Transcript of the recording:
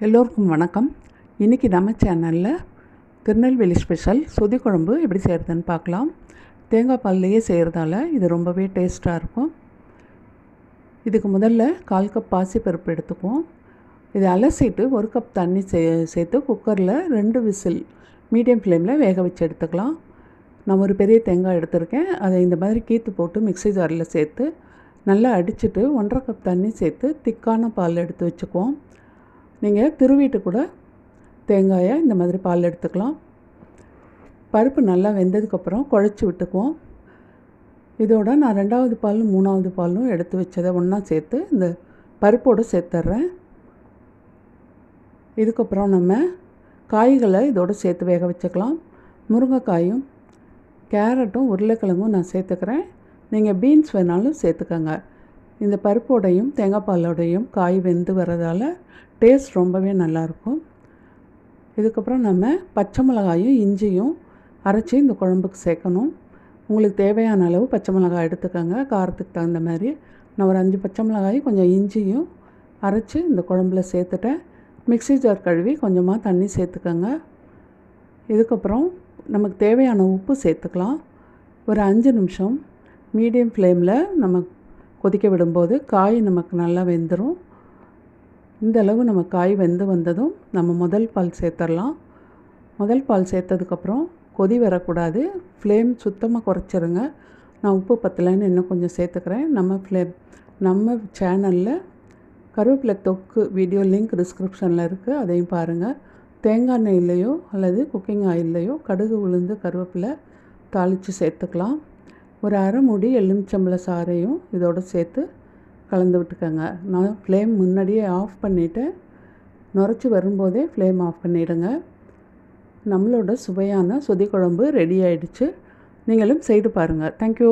எல்லோருக்கும் வணக்கம். இன்றைக்கி நம்ம சேனலில் திருநெல்வேலி ஸ்பெஷல் சொதி குழம்பு எப்படி செய்கிறதுன்னு பார்க்கலாம். தேங்காய் பால்லையே செய்கிறதால இது ரொம்பவே டேஸ்ட்டாக இருக்கும். இதுக்கு முதல்ல கால் கப் பாசிப்பருப்பு எடுத்துக்குவோம். இதை அலசிட்டு ஒரு கப் தண்ணி சே சேர்த்து குக்கரில் ரெண்டு விசில் மீடியம் ஃப்ளேமில் வேக வச்சு எடுத்துக்கலாம். நான் ஒரு பெரிய தேங்காய் எடுத்திருக்கேன். அதை இந்த மாதிரி கீத்து போட்டு மிக்ஸி ஜாரில் சேர்த்து நல்லா அடிச்சுட்டு ஒன்றரை கப் தண்ணி சேர்த்து திக்கான பால் எடுத்து வச்சுக்குவோம். நீங்கள் திருவிட்டு கூட தேங்காயை இந்த மாதிரி பால் எடுத்துக்கலாம். பருப்பு நல்லா வெந்ததுக்கப்புறம் குழச்சி விட்டுக்குவோம். இதோட நான் ரெண்டாவது பாலும் மூணாவது பாலும் எடுத்து வச்சதை ஒன்றா சேர்த்து இந்த பருப்போடு சேர்த்துட்றேன் இதுக்கப்புறம் நம்ம காய்களை இதோடு சேர்த்து வேக வச்சுக்கலாம். முருங்கைக்காயும் கேரட்டும் உருளைக்கிழங்கும் நான் சேர்த்துக்கிறேன். நீங்கள் பீன்ஸ் வேணாலும் சேர்த்துக்கோங்க. இந்த பருப்போடையும் தேங்காய் பாலோடையும் காய் வெந்து வரதால் டேஸ்ட் ரொம்பவே நல்லாயிருக்கும் இதுக்கப்புறம் நம்ம பச்சை மிளகாயும் இஞ்சியும் அரைச்சி இந்த குழம்புக்கு சேர்க்கணும். உங்களுக்கு தேவையான அளவு பச்சை மிளகாய் எடுத்துக்கோங்க. காரத்துக்கு தகுந்த மாதிரி நான் ஒரு அஞ்சு பச்சை மிளகாயும் கொஞ்சம் இஞ்சியும் அரைச்சி இந்த குழம்புல சேர்த்துட்டேன். மிக்ஸி ஜார் கழுவி கொஞ்சமாக தண்ணி சேர்த்துக்கோங்க. இதுக்கப்புறம் நமக்கு தேவையான உப்பு சேர்த்துக்கலாம். ஒரு அஞ்சு நிமிஷம் மீடியம் ஃப்ளேமில் நம்ம கொதிக்க விடும்போது காய் நமக்கு நல்லா வெந்துடும் இந்த அளவு நம்ம காய் வெந்து வந்ததும் நம்ம முதல் பால் சேர்த்துடலாம் முதல் பால் சேர்த்ததுக்கப்புறம் கொதி வரக்கூடாது. ஃப்ளேம் சுத்தமாக குறைச்சிருங்க. நான் உப்பு பத்தலைன்னு இன்னும் கொஞ்சம் சேர்த்துக்கிறேன். நம்ம ஃப்ளேம் நம்ம சேனலில் கருவேப்பிலை தொக்கு வீடியோ லிங்க் டிஸ்கிரிப்ஷனில் இருக்குது அதையும் பாருங்கள் தேங்காய் எண்ணெயிலையோ அல்லது குக்கிங் ஆயில்லையோ கடுகு உளுந்து கருவேப்பிலை தாளித்து சேர்த்துக்கலாம். ஒரு அரை மூடி எலுமிச்சம்பழ சாறையும் இதோடு சேர்த்து கலந்து விட்டுக்கோங்க நான் ஃப்ளேம் முன்னாடியே ஆஃப் பண்ணிவிட்டு நுரைச்சி வரும்போதே ஃப்ளேம் ஆஃப் பண்ணிவிடுங்க நம்மளோட சுவையான சொதி குழம்பு ரெடி ஆயிடுச்சு. நீங்களும் செய்து பாருங்கள் தேங்க்யூ